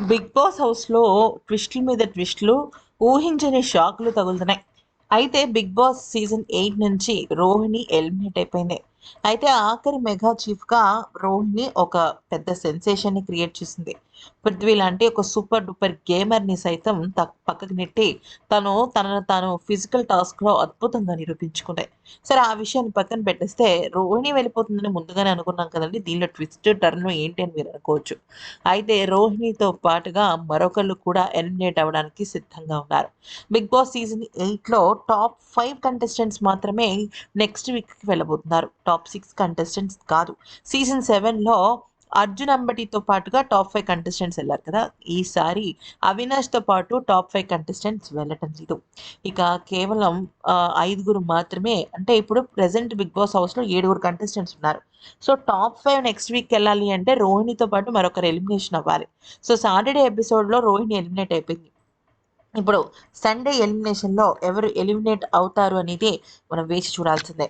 Big boss హౌస్లో ట్విస్టుల మీద ట్విస్టులు ఊహించని షాక్లు తగులుతున్నాయి. అయితే బిగ్ బాస్ సీజన్ ఎయిట్ నుంచి రోహిణి ఎలిమినేట్ అయిపోయింది. అయితే ఆఖరి మెగా చీఫ్గా రోహిణి ఒక పెద్ద సెన్సేషన్ని క్రియేట్ చేసింది. పృథ్వీ లాంటి ఒక సూపర్ డూపర్ గేమర్ని సైతం పక్కకు నెట్టి తను తనను తాను ఫిజికల్ టాస్క్లో అద్భుతంగా నిరూపించుకుంది. సరే ఆ విషయాన్ని పక్కన పెట్టేస్తే రోహిణి వెళ్ళిపోతుందని ముందుగానే అనుకున్నాం కదండి. దీనిలో ట్విస్ట్ టర్న్ ఏంటి అని మీరు అనుకోవచ్చు. అయితే రోహిణితో పాటుగా మరొకళ్ళు కూడా ఎలిమినేట్ అవ్వడానికి సిద్ధంగా ఉన్నారు. బిగ్ బాస్ సీజన్ ఎయిట్లో టాప్ ఫైవ్ కంటెస్టెంట్స్ మాత్రమే నెక్స్ట్ వీక్కి వెళ్ళబోతున్నారు. టాప్ సిక్స్ కంటెస్టెంట్స్ కాదు. సీజన్ సెవెన్లో అర్జున్ అంబటితో పాటుగా టాప్ ఫైవ్ కంటెస్టెంట్స్ వెళ్ళారు కదా. ఈసారి అవినాష్తో పాటు టాప్ ఫైవ్ కంటెస్టెంట్స్ వెళ్ళటం లేదు. ఇక కేవలం ఐదుగురు మాత్రమే అంటే ఇప్పుడు ప్రజెంట్ బిగ్ బాస్ హౌస్లో ఏడుగురు కంటెస్టెంట్స్ ఉన్నారు. So top five next week వెళ్ళాలి అంటే రోహిణితో పాటు మరొకరు ఎలిమినేషన్ అవ్వాలి. సో సాటర్డే ఎపిసోడ్లో రోహిణి ఎలిమినేట్ అయిపోయింది. ఇప్పుడు సండే ఎలిమినేషన్లో ఎవరు ఎలిమినేట్ అవుతారు అనేది మనం వేచి చూడాల్సిందే.